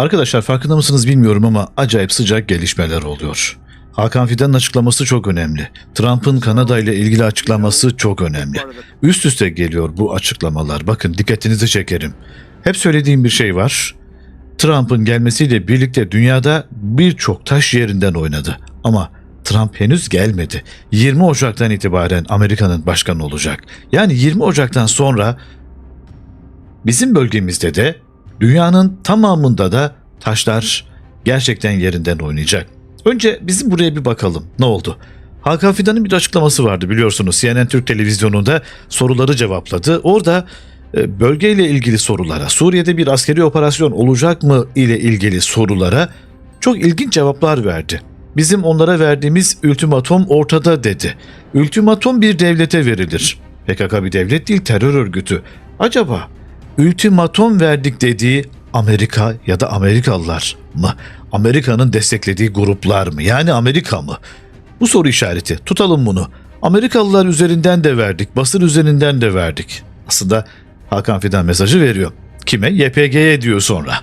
Arkadaşlar farkında mısınız bilmiyorum ama acayip sıcak gelişmeler oluyor. Hakan Fidan'ın açıklaması çok önemli. Trump'ın Kanada ile ilgili açıklaması çok önemli. Üst üste geliyor bu açıklamalar. Bakın dikkatinizi çekerim. Hep söylediğim bir şey var. Trump'ın gelmesiyle birlikte dünyada birçok taş yerinden oynadı. Ama Trump henüz gelmedi. 20 Ocak'tan itibaren Amerika'nın başkanı olacak. Yani 20 Ocak'tan sonra bizim bölgemizde de dünyanın tamamında da taşlar gerçekten yerinden oynayacak. Önce bizim buraya bir bakalım. Ne oldu? Hakan Fidan'ın bir açıklaması vardı biliyorsunuz. CNN Türk televizyonunda soruları cevapladı. Orada e, bölgeyle ilgili sorulara, Suriye'de bir askeri operasyon olacak mı ile ilgili sorulara çok ilginç cevaplar verdi. Bizim onlara verdiğimiz ultimatom ortada dedi. Ultimatom bir devlete verilir. PKK bir devlet değil terör örgütü. Acaba ultimatom verdik dediği Amerika ya da Amerikalılar mı? Amerika'nın desteklediği gruplar mı? Yani Amerika mı? Bu soru işareti. Tutalım bunu. Amerikalılar üzerinden de verdik, basın üzerinden de verdik. Aslında Hakan Fidan mesajı veriyor. Kime? YPG'ye diyor sonra.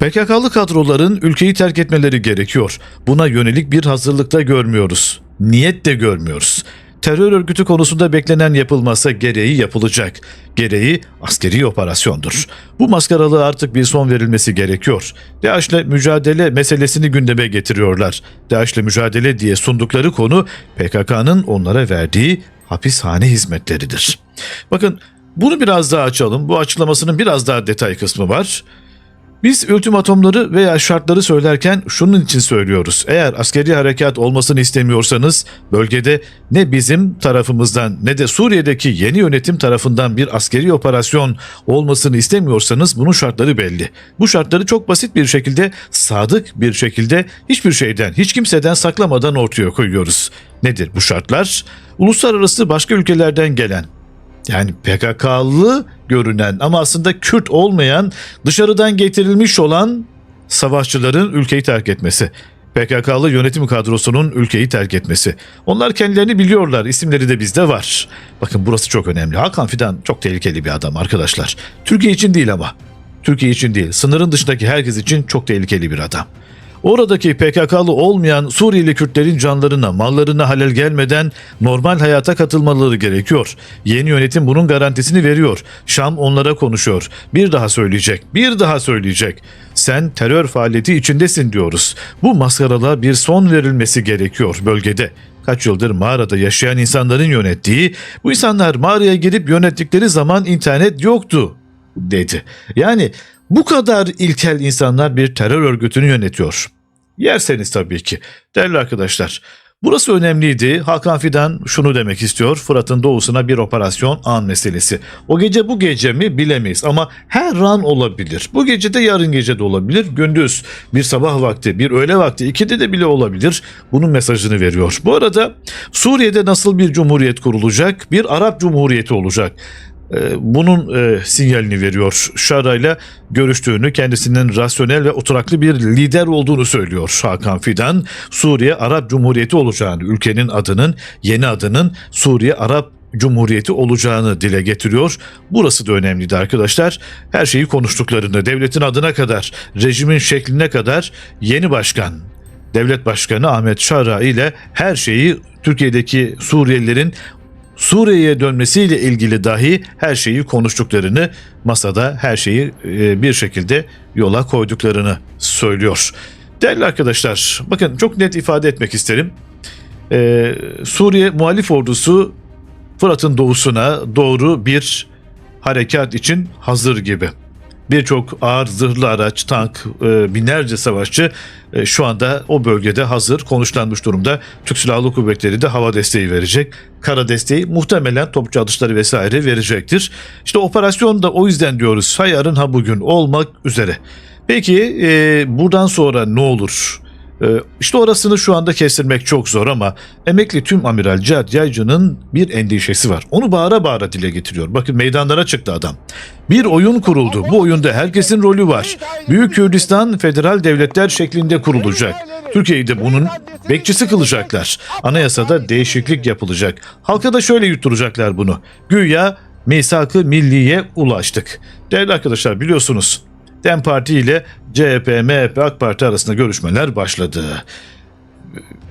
PKK'lı kadroların ülkeyi terk etmeleri gerekiyor. Buna yönelik bir hazırlıkta görmüyoruz. Niyet de görmüyoruz. Terör örgütü konusunda beklenen yapılmazsa gereği yapılacak. Gereği askeri operasyondur. Bu maskaralığa artık bir son verilmesi gerekiyor. DAEŞ'le mücadele meselesini gündeme getiriyorlar. DAEŞ'le mücadele diye sundukları konu PKK'nın onlara verdiği hapishane hizmetleridir. Bakın bunu biraz daha açalım. Bu açıklamasının biraz daha detay kısmı var. Biz ultimatomları veya şartları söylerken şunun için söylüyoruz. Eğer askeri harekat olmasını istemiyorsanız bölgede ne bizim tarafımızdan ne de Suriye'deki yeni yönetim tarafından bir askeri operasyon olmasını istemiyorsanız bunun şartları belli. Bu şartları çok basit bir şekilde, sadık bir şekilde hiçbir şeyden, hiç kimseden saklamadan ortaya koyuyoruz. Nedir bu şartlar? Uluslararası başka ülkelerden gelen yani PKK'lı görünen ama aslında Kürt olmayan dışarıdan getirilmiş olan savaşçıların ülkeyi terk etmesi. PKK'lı yönetim kadrosunun ülkeyi terk etmesi. Onlar kendilerini biliyorlar. isimleri de bizde var. Bakın burası çok önemli. Hakan Fidan çok tehlikeli bir adam arkadaşlar. Türkiye için değil ama. Türkiye için değil. Sınırın dışındaki herkes için çok tehlikeli bir adam. Oradaki PKK'lı olmayan Suriyeli Kürtlerin canlarına, mallarına halel gelmeden normal hayata katılmaları gerekiyor. Yeni yönetim bunun garantisini veriyor. Şam onlara konuşuyor. Bir daha söyleyecek, bir daha söyleyecek. Sen terör faaliyeti içindesin diyoruz. Bu maskaralığa bir son verilmesi gerekiyor bölgede kaç yıldır mağarada yaşayan insanların yönettiği, bu insanlar mağaraya girip yönettikleri zaman internet yoktu dedi. Yani bu kadar ilkel insanlar bir terör örgütünü yönetiyor. Yerseniz tabii ki. Değerli arkadaşlar, burası önemliydi. Hakan Fidan şunu demek istiyor. Fırat'ın doğusuna bir operasyon an meselesi. O gece bu gece mi bilemeyiz ama her an olabilir. Bu gece de yarın gece de olabilir. Gündüz, bir sabah vakti, bir öğle vakti, ikide de bile olabilir. Bunun mesajını veriyor. Bu arada Suriye'de nasıl bir cumhuriyet kurulacak? Bir Arap Cumhuriyeti olacak. Ee, bunun e, sinyalini veriyor. Şara'yla görüştüğünü, kendisinin rasyonel ve oturaklı bir lider olduğunu söylüyor Hakan Fidan. Suriye Arap Cumhuriyeti olacağını, ülkenin adının, yeni adının Suriye Arap Cumhuriyeti olacağını dile getiriyor. Burası da önemliydi arkadaşlar. Her şeyi konuştuklarını, devletin adına kadar, rejimin şekline kadar yeni başkan, devlet başkanı Ahmet Şara ile her şeyi Türkiye'deki Suriyelilerin Suriye'ye dönmesiyle ilgili dahi her şeyi konuştuklarını, masada her şeyi e, bir şekilde yola koyduklarını söylüyor. Değerli arkadaşlar, bakın çok net ifade etmek isterim. Ee, Suriye muhalif ordusu Fırat'ın doğusuna doğru bir harekat için hazır gibi. Birçok ağır zırhlı araç, tank, e, binlerce savaşçı e, şu anda o bölgede hazır, konuşlanmış durumda. Türk Silahlı Kuvvetleri de hava desteği verecek. Kara desteği muhtemelen topçu atışları vesaire verecektir. İşte operasyon da o yüzden diyoruz ha yarın ha bugün olmak üzere. Peki e, buradan sonra ne olur? E, işte orasını şu anda kestirmek çok zor ama emekli tüm amiral Cihat Yaycı'nın bir endişesi var. Onu bağıra bağıra dile getiriyor. Bakın meydanlara çıktı adam. Bir oyun kuruldu. Bu oyunda herkesin rolü var. Büyük Kürdistan federal devletler şeklinde kurulacak. Türkiye'yi de bunun bekçisi kılacaklar. Anayasada değişiklik yapılacak. Halka da şöyle yutturacaklar bunu. Güya misak-ı milliye ulaştık. Değerli arkadaşlar biliyorsunuz DEM Parti ile CHP, MHP, AK Parti arasında görüşmeler başladı.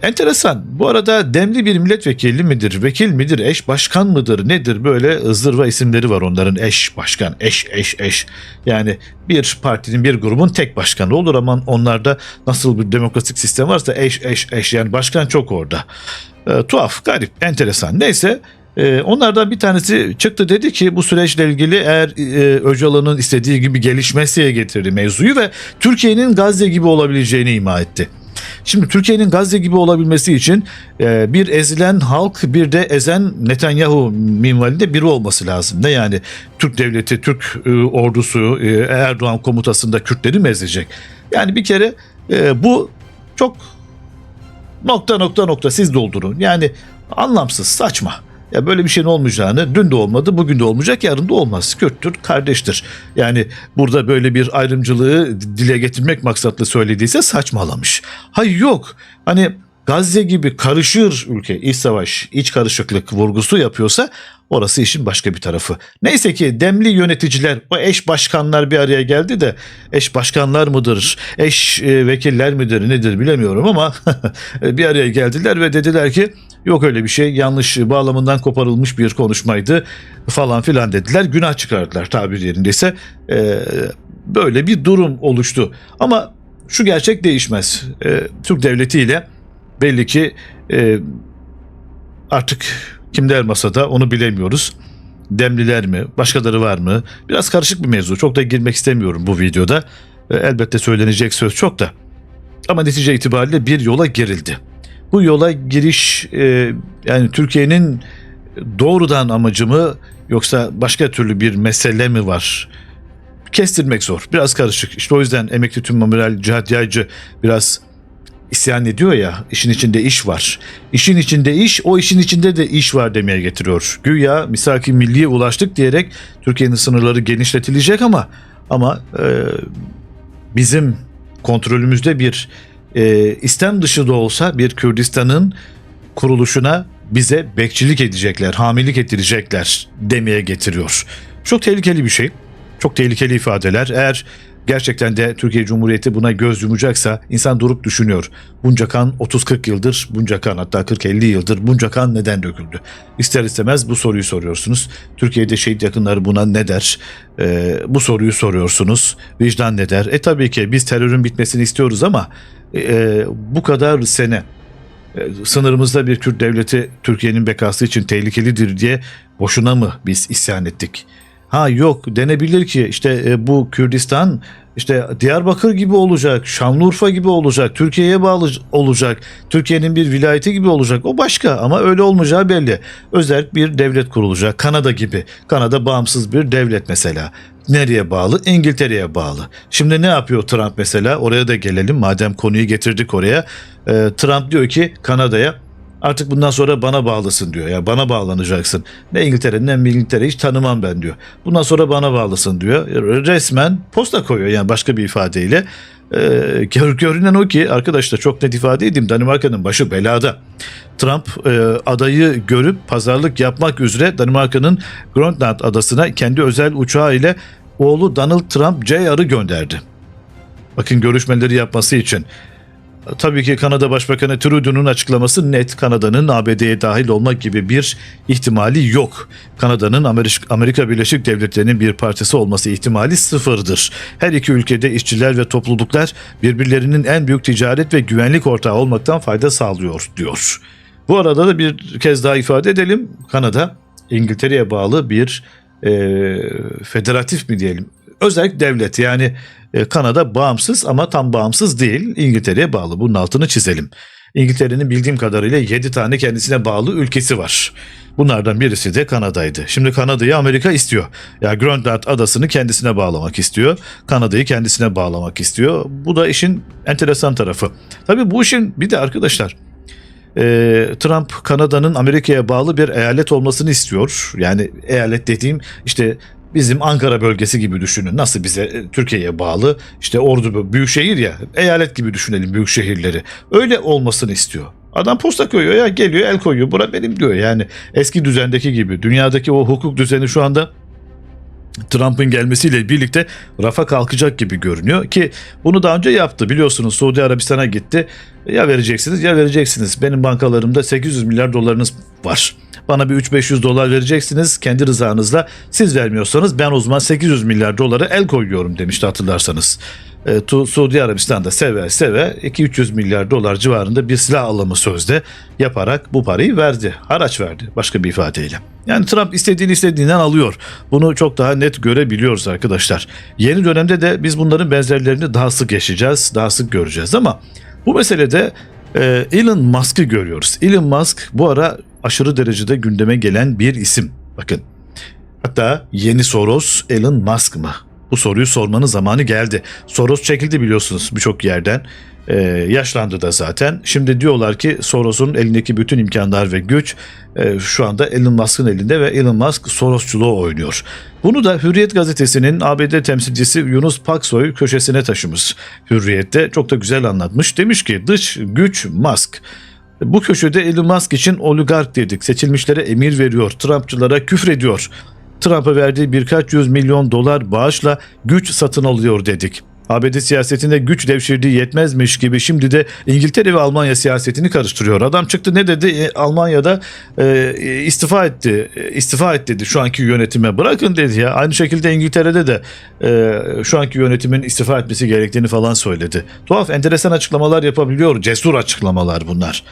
Enteresan. Bu arada demli bir milletvekili midir, vekil midir, eş başkan mıdır, nedir böyle zırva isimleri var onların eş başkan, eş eş eş. Yani bir partinin bir grubun tek başkanı olur ama onlarda nasıl bir demokratik sistem varsa eş eş eş yani başkan çok orada. E, tuhaf, garip, enteresan. Neyse e, onlardan bir tanesi çıktı dedi ki bu süreçle ilgili eğer e, Öcalan'ın istediği gibi gelişmesiye getirdi mevzuyu ve Türkiye'nin Gazze gibi olabileceğini ima etti. Şimdi Türkiye'nin Gazze gibi olabilmesi için e, bir ezilen halk bir de ezen Netanyahu minvalinde biri olması lazım. Ne yani Türk devleti, Türk e, ordusu Erdoğan komutasında Kürtleri mi ezecek? Yani bir kere bu çok nokta nokta nokta siz doldurun. Yani anlamsız, saçma. Ya böyle bir şeyin olmayacağını dün de olmadı, bugün de olmayacak, yarın da olmaz. Kürttür, kardeştir. Yani burada böyle bir ayrımcılığı dile getirmek maksatlı söylediyse saçmalamış. Hayır yok. Hani Gazze gibi karışır ülke, iç savaş, iç karışıklık vurgusu yapıyorsa orası işin başka bir tarafı. Neyse ki demli yöneticiler, o eş başkanlar bir araya geldi de eş başkanlar mıdır, eş e, vekiller midir nedir bilemiyorum ama bir araya geldiler ve dediler ki yok öyle bir şey yanlış bağlamından koparılmış bir konuşmaydı falan filan dediler. Günah çıkardılar tabir yerindeyse. E, böyle bir durum oluştu. Ama şu gerçek değişmez. E, Türk devleti ile belli ki e, artık kimler masada onu bilemiyoruz. Demliler mi, başkaları var mı? Biraz karışık bir mevzu. Çok da girmek istemiyorum bu videoda. E, elbette söylenecek söz çok da. Ama netice itibariyle bir yola girildi. Bu yola giriş e, yani Türkiye'nin doğrudan amacı mı yoksa başka türlü bir mesele mi var? Kestirmek zor. Biraz karışık. İşte o yüzden emekli tüm amiral Cihat Yaycı biraz isyan ediyor ya işin içinde iş var. İşin içinde iş o işin içinde de iş var demeye getiriyor. Güya misaki milliye ulaştık diyerek Türkiye'nin sınırları genişletilecek ama ama e, bizim kontrolümüzde bir e, istem dışı da olsa bir Kürdistan'ın kuruluşuna bize bekçilik edecekler, hamilik ettirecekler demeye getiriyor. Çok tehlikeli bir şey. Çok tehlikeli ifadeler. Eğer gerçekten de Türkiye Cumhuriyeti buna göz yumacaksa insan durup düşünüyor. Bunca kan 30-40 yıldır, bunca kan hatta 40-50 yıldır bunca kan neden döküldü? İster istemez bu soruyu soruyorsunuz. Türkiye'de şehit yakınları buna ne der? Ee, bu soruyu soruyorsunuz. Vicdan ne der? E tabii ki biz terörün bitmesini istiyoruz ama e, bu kadar sene e, sınırımızda bir Kürt devleti Türkiye'nin bekası için tehlikelidir diye boşuna mı biz isyan ettik? Ha yok denebilir ki işte e, bu Kürdistan işte Diyarbakır gibi olacak, Şanlıurfa gibi olacak, Türkiye'ye bağlı olacak, Türkiye'nin bir vilayeti gibi olacak. O başka ama öyle olmayacağı belli. Özel bir devlet kurulacak. Kanada gibi. Kanada bağımsız bir devlet mesela. Nereye bağlı? İngiltere'ye bağlı. Şimdi ne yapıyor Trump mesela? Oraya da gelelim. Madem konuyu getirdik oraya. Ee, Trump diyor ki Kanada'ya Artık bundan sonra bana bağlısın diyor. Ya bana bağlanacaksın. Ne İngiltere ne İngiltere hiç tanımam ben diyor. Bundan sonra bana bağlısın diyor. Resmen posta koyuyor yani başka bir ifadeyle. Ee, gör, görünen o ki arkadaşlar çok net ifade edeyim Danimarka'nın başı belada. Trump e, adayı görüp pazarlık yapmak üzere Danimarka'nın Grönland adasına kendi özel uçağı ile oğlu Donald Trump JR'ı gönderdi. Bakın görüşmeleri yapması için. Tabii ki Kanada Başbakanı Trudeau'nun açıklaması net. Kanada'nın ABD'ye dahil olmak gibi bir ihtimali yok. Kanada'nın Amerika Birleşik Devletleri'nin bir parçası olması ihtimali sıfırdır. Her iki ülkede işçiler ve topluluklar birbirlerinin en büyük ticaret ve güvenlik ortağı olmaktan fayda sağlıyor diyor. Bu arada da bir kez daha ifade edelim. Kanada İngiltere'ye bağlı bir e, federatif mi diyelim özel devlet yani e, Kanada bağımsız ama tam bağımsız değil. İngiltere'ye bağlı. Bunun altını çizelim. İngiltere'nin bildiğim kadarıyla 7 tane kendisine bağlı ülkesi var. Bunlardan birisi de Kanada'ydı. Şimdi Kanada'yı Amerika istiyor. Ya yani Grönland adasını kendisine bağlamak istiyor. Kanada'yı kendisine bağlamak istiyor. Bu da işin enteresan tarafı. Tabii bu işin bir de arkadaşlar e, Trump Kanada'nın Amerika'ya bağlı bir eyalet olmasını istiyor. Yani eyalet dediğim işte bizim Ankara bölgesi gibi düşünün. Nasıl bize e, Türkiye'ye bağlı? İşte ordu büyük şehir ya eyalet gibi düşünelim büyük şehirleri. Öyle olmasını istiyor. Adam posta koyuyor ya geliyor el koyuyor. Bura benim diyor. Yani eski düzendeki gibi. Dünyadaki o hukuk düzeni şu anda Trump'ın gelmesiyle birlikte rafa kalkacak gibi görünüyor ki bunu daha önce yaptı. Biliyorsunuz Suudi Arabistan'a gitti. Ya vereceksiniz ya vereceksiniz. Benim bankalarımda 800 milyar dolarınız var bana bir 3-500 dolar vereceksiniz kendi rızanızla siz vermiyorsanız ben o zaman 800 milyar dolara el koyuyorum demişti hatırlarsanız. E, Tu- Suudi Arabistan'da seve seve 2-300 milyar dolar civarında bir silah alımı sözde yaparak bu parayı verdi. Haraç verdi başka bir ifadeyle. Yani Trump istediğini istediğinden alıyor. Bunu çok daha net görebiliyoruz arkadaşlar. Yeni dönemde de biz bunların benzerlerini daha sık yaşayacağız, daha sık göreceğiz ama bu meselede e, Elon Musk'ı görüyoruz. Elon Musk bu ara aşırı derecede gündeme gelen bir isim. Bakın Hatta yeni Soros Elon Musk mı? Bu soruyu sormanın zamanı geldi. Soros çekildi biliyorsunuz birçok yerden. Ee, yaşlandı da zaten. Şimdi diyorlar ki Soros'un elindeki bütün imkanlar ve güç e, şu anda Elon Musk'ın elinde ve Elon Musk Sorosçuluğu oynuyor. Bunu da Hürriyet gazetesinin ABD temsilcisi Yunus Paksoy köşesine taşımış. Hürriyet'te çok da güzel anlatmış. Demiş ki dış güç Musk. Bu köşede Elon Musk için oligark dedik. Seçilmişlere emir veriyor. Trumpçılara küfrediyor. Trump'a verdiği birkaç yüz milyon dolar bağışla güç satın alıyor dedik. ABD siyasetinde güç devşirdiği yetmezmiş gibi şimdi de İngiltere ve Almanya siyasetini karıştırıyor. Adam çıktı ne dedi? E, Almanya'da e, istifa etti. E, istifa et dedi şu anki yönetime. Bırakın dedi ya. Aynı şekilde İngiltere'de de e, şu anki yönetimin istifa etmesi gerektiğini falan söyledi. Tuhaf, enteresan açıklamalar yapabiliyor. Cesur açıklamalar bunlar.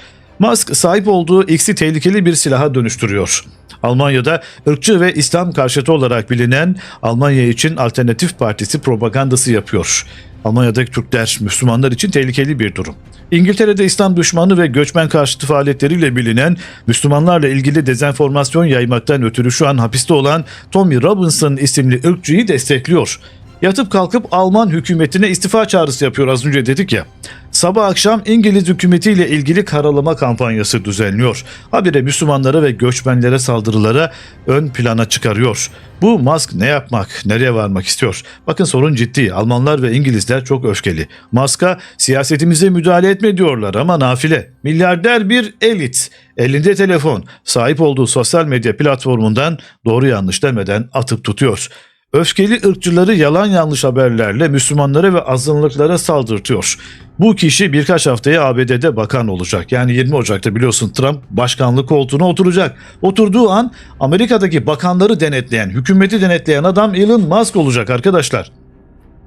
Musk sahip olduğu X'i tehlikeli bir silaha dönüştürüyor. Almanya'da ırkçı ve İslam karşıtı olarak bilinen Almanya için Alternatif Partisi propagandası yapıyor. Almanya'daki Türkler, Müslümanlar için tehlikeli bir durum. İngiltere'de İslam düşmanı ve göçmen karşıtı faaliyetleriyle bilinen Müslümanlarla ilgili dezenformasyon yaymaktan ötürü şu an hapiste olan Tommy Robinson isimli ırkçıyı destekliyor. Yatıp kalkıp Alman hükümetine istifa çağrısı yapıyor az önce dedik ya. Sabah akşam İngiliz hükümetiyle ilgili karalama kampanyası düzenliyor. Habire Müslümanlara ve göçmenlere saldırılara ön plana çıkarıyor. Bu Musk ne yapmak, nereye varmak istiyor? Bakın sorun ciddi. Almanlar ve İngilizler çok öfkeli. Musk'a siyasetimize müdahale etme diyorlar ama nafile. Milyarder bir elit. Elinde telefon. Sahip olduğu sosyal medya platformundan doğru yanlış demeden atıp tutuyor. Öfkeli ırkçıları yalan yanlış haberlerle Müslümanlara ve azınlıklara saldırtıyor. Bu kişi birkaç haftaya ABD'de bakan olacak. Yani 20 Ocak'ta biliyorsun Trump başkanlık koltuğuna oturacak. Oturduğu an Amerika'daki bakanları denetleyen, hükümeti denetleyen adam Elon Musk olacak arkadaşlar.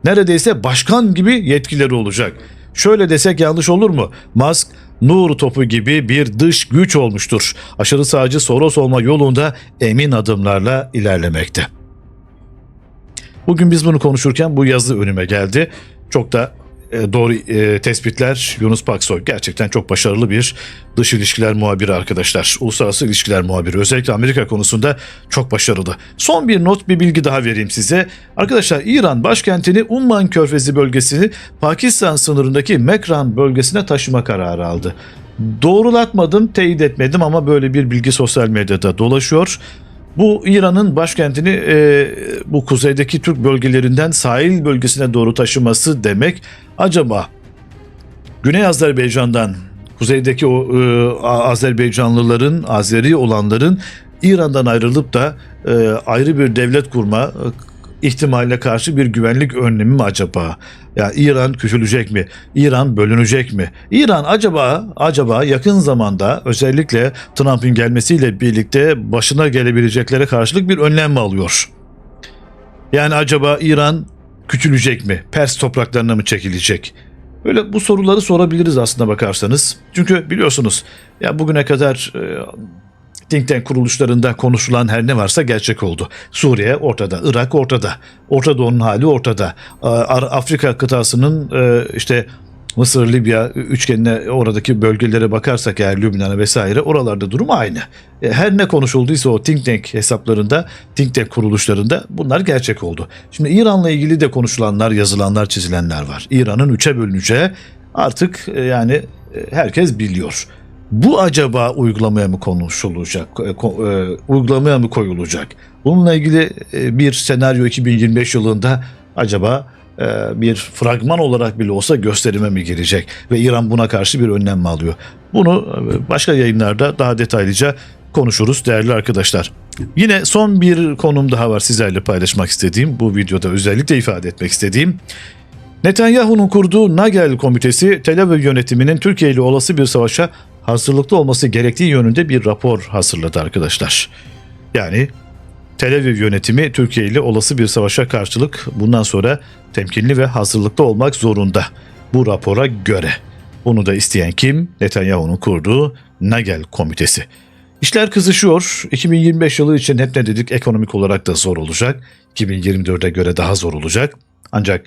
Neredeyse başkan gibi yetkileri olacak. Şöyle desek yanlış olur mu? Musk nur topu gibi bir dış güç olmuştur. Aşırı sağcı Soros olma yolunda emin adımlarla ilerlemekte. Bugün biz bunu konuşurken bu yazı önüme geldi. Çok da e, doğru e, tespitler Yunus Paksoy. Gerçekten çok başarılı bir dış ilişkiler muhabiri arkadaşlar. Uluslararası ilişkiler muhabiri. Özellikle Amerika konusunda çok başarılı. Son bir not bir bilgi daha vereyim size. Arkadaşlar İran başkentini Umman Körfezi bölgesini Pakistan sınırındaki Mekran bölgesine taşıma kararı aldı. Doğrulatmadım, teyit etmedim ama böyle bir bilgi sosyal medyada dolaşıyor. Bu İran'ın başkentini e, bu kuzeydeki Türk bölgelerinden sahil bölgesine doğru taşıması demek. Acaba Güney Azerbaycan'dan kuzeydeki o e, Azerbaycanlıların, Azeri olanların İran'dan ayrılıp da e, ayrı bir devlet kurma ihtimaline karşı bir güvenlik önlemi mi acaba? Ya İran küçülecek mi? İran bölünecek mi? İran acaba acaba yakın zamanda özellikle Trump'ın gelmesiyle birlikte başına gelebileceklere karşılık bir önlem mi alıyor? Yani acaba İran küçülecek mi? Pers topraklarına mı çekilecek? Böyle bu soruları sorabiliriz aslında bakarsanız. Çünkü biliyorsunuz ya bugüne kadar e, think tank kuruluşlarında konuşulan her ne varsa gerçek oldu. Suriye ortada, Irak ortada, Orta Doğu'nun hali ortada. Ar- Afrika kıtasının e, işte Mısır, Libya üçgenine oradaki bölgelere bakarsak eğer Lübnan'a vesaire oralarda durum aynı. E, Her ne konuşulduysa o think tank hesaplarında, think tank kuruluşlarında bunlar gerçek oldu. Şimdi İran'la ilgili de konuşulanlar, yazılanlar, çizilenler var. İran'ın üçe bölüneceği artık e, yani herkes biliyor. Bu acaba uygulamaya mı konuşulacak, e, e, uygulamaya mı koyulacak? Bununla ilgili e, bir senaryo 2025 yılında acaba bir fragman olarak bile olsa gösterime mi girecek ve İran buna karşı bir önlem mi alıyor? Bunu başka yayınlarda daha detaylıca konuşuruz değerli arkadaşlar. Yine son bir konum daha var sizlerle paylaşmak istediğim, bu videoda özellikle ifade etmek istediğim. Netanyahu'nun kurduğu Nagel Komitesi, Tel Aviv yönetiminin Türkiye ile olası bir savaşa hazırlıklı olması gerektiği yönünde bir rapor hazırladı arkadaşlar. Yani Tel Aviv yönetimi Türkiye ile olası bir savaşa karşılık bundan sonra temkinli ve hazırlıklı olmak zorunda. Bu rapora göre. Bunu da isteyen kim? Netanyahu'nun kurduğu Nagel Komitesi. İşler kızışıyor. 2025 yılı için hep ne dedik ekonomik olarak da zor olacak. 2024'e göre daha zor olacak. Ancak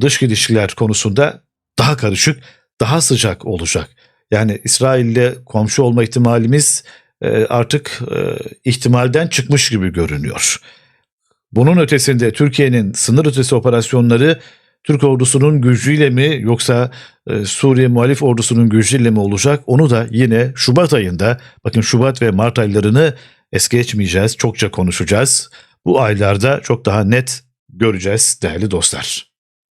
dış ilişkiler konusunda daha karışık, daha sıcak olacak. Yani İsrail'le komşu olma ihtimalimiz e, artık e, ihtimalden çıkmış gibi görünüyor. Bunun ötesinde Türkiye'nin sınır ötesi operasyonları Türk ordusunun gücüyle mi yoksa e, Suriye muhalif ordusunun gücüyle mi olacak? Onu da yine Şubat ayında, bakın Şubat ve Mart aylarını es geçmeyeceğiz, çokça konuşacağız. Bu aylarda çok daha net göreceğiz değerli dostlar.